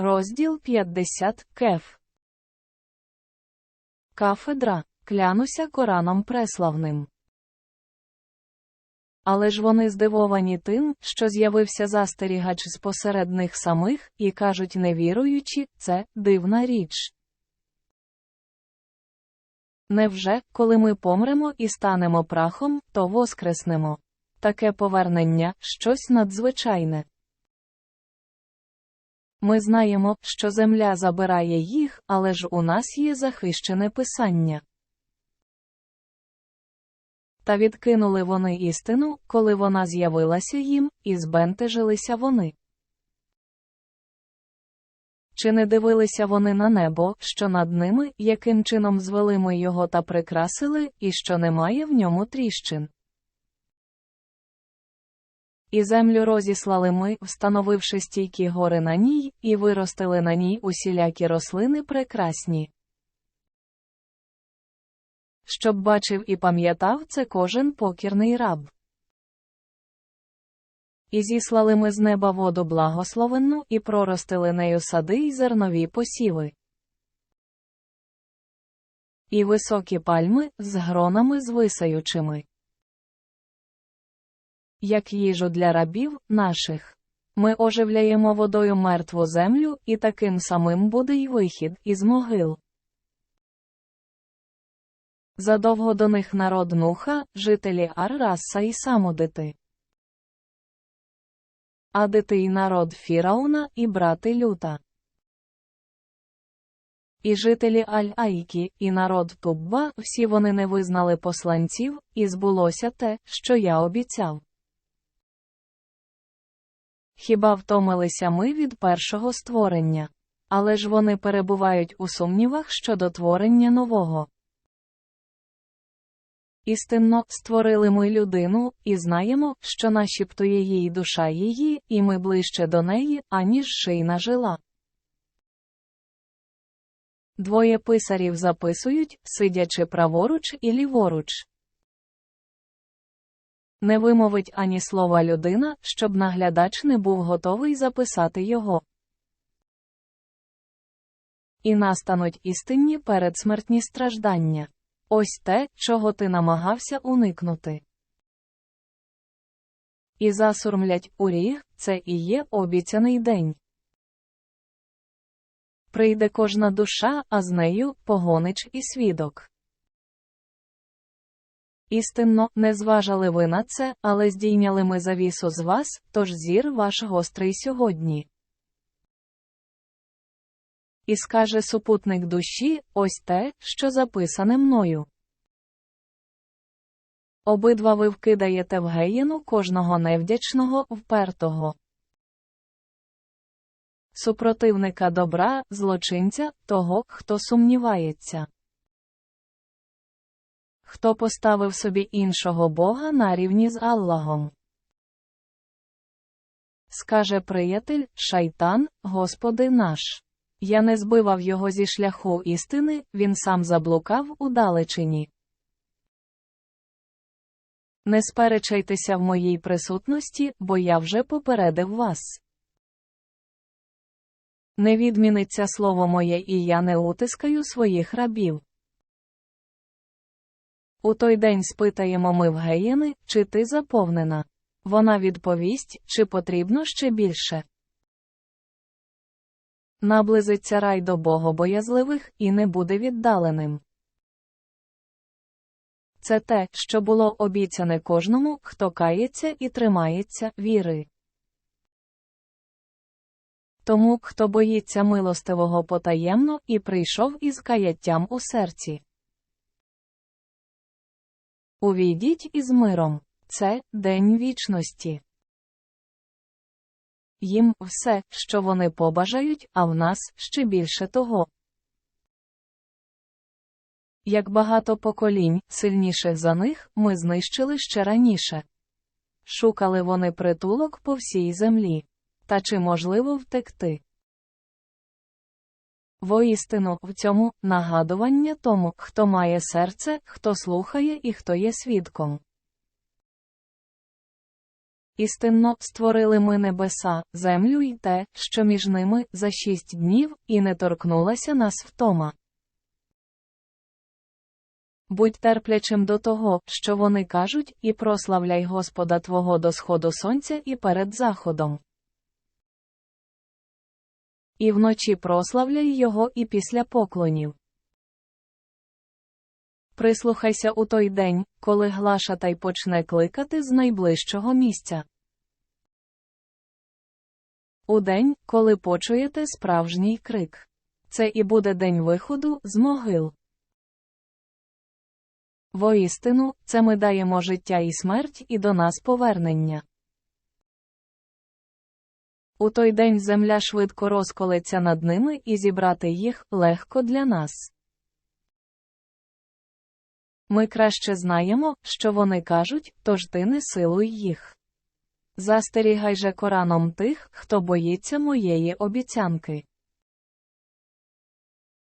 Розділ 50 Кеф. Кафедра. Клянуся Кораном преславним. Але ж вони здивовані тим, що з'явився застерігач з посеред самих, і кажуть невіруючи, це дивна річ. Невже, коли ми помремо і станемо прахом, то воскреснемо? Таке повернення щось надзвичайне. Ми знаємо, що земля забирає їх, але ж у нас є захищене писання. Та відкинули вони істину, коли вона з'явилася їм, і збентежилися вони. Чи не дивилися вони на небо, що над ними, яким чином звели ми його та прикрасили, і що немає в ньому тріщин? І землю розіслали ми, встановивши стійкі гори на ній, і виростили на ній усілякі рослини прекрасні. Щоб бачив і пам'ятав це кожен покірний раб. І зіслали ми з неба воду благословенну і проростили нею сади й зернові посіви. І високі пальми з гронами звисаючими як їжу для рабів наших. Ми оживляємо водою мертву землю, і таким самим буде й вихід із могил. Задовго до них народ нуха, жителі Арраса і самодити. Адити й народ Фірауна і брати люта. І жителі Аль-Айкі, і народ Тубба, всі вони не визнали посланців, і збулося те, що я обіцяв. Хіба втомилися ми від першого створення? Але ж вони перебувають у сумнівах щодо творення нового. Істинно створили ми людину, і знаємо, що нашіптує їй душа її, і ми ближче до неї, аніж шийна жила. Двоє писарів записують, сидячи праворуч і ліворуч. Не вимовить ані слова людина, щоб наглядач не був готовий записати його. І настануть істинні передсмертні страждання. Ось те, чого ти намагався уникнути. І засурмлять у ріг, це і є обіцяний день. Прийде кожна душа, а з нею погонич і свідок. Істинно, не зважали ви на це, але здійняли ми завісу з вас, тож зір ваш гострий сьогодні. І скаже супутник душі ось те, що записане мною. Обидва ви вкидаєте в геєну кожного невдячного, впертого. Супротивника добра, злочинця, того, хто сумнівається. Хто поставив собі іншого Бога на рівні з Аллахом. Скаже приятель, шайтан, Господи наш. Я не збивав його зі шляху істини, він сам заблукав у далечині. Не сперечайтеся в моїй присутності, бо я вже попередив вас. Не відміниться слово моє, і я не утискаю своїх рабів. У той день спитаємо ми в Геєни, чи ти заповнена. Вона відповість, чи потрібно ще більше. Наблизиться рай до богобоязливих і не буде віддаленим. Це те, що було обіцяне кожному, хто кається і тримається віри. Тому, хто боїться милостивого потаємно і прийшов із каяттям у серці. Увійдіть із миром. Це день вічності. Їм все, що вони побажають, а в нас ще більше того. Як багато поколінь, сильніших за них, ми знищили ще раніше. Шукали вони притулок по всій землі. Та чи можливо втекти? Воістину, в цьому нагадування тому, хто має серце, хто слухає і хто є свідком. Істинно створили ми небеса, землю і те, що між ними за шість днів, і не торкнулася нас втома. Будь терплячим до того, що вони кажуть, і прославляй Господа Твого до сходу сонця і перед заходом. І вночі прославляй Його і після поклонів. Прислухайся у той день, коли глашатай почне кликати з найближчого місця. У день, коли почуєте справжній крик. Це і буде день виходу з могил. Воістину, це ми даємо життя і смерть і до нас повернення. У той день земля швидко розколеться над ними і зібрати їх легко для нас. Ми краще знаємо, що вони кажуть, тож ти не силуй їх. Застерігай же Кораном тих, хто боїться моєї обіцянки.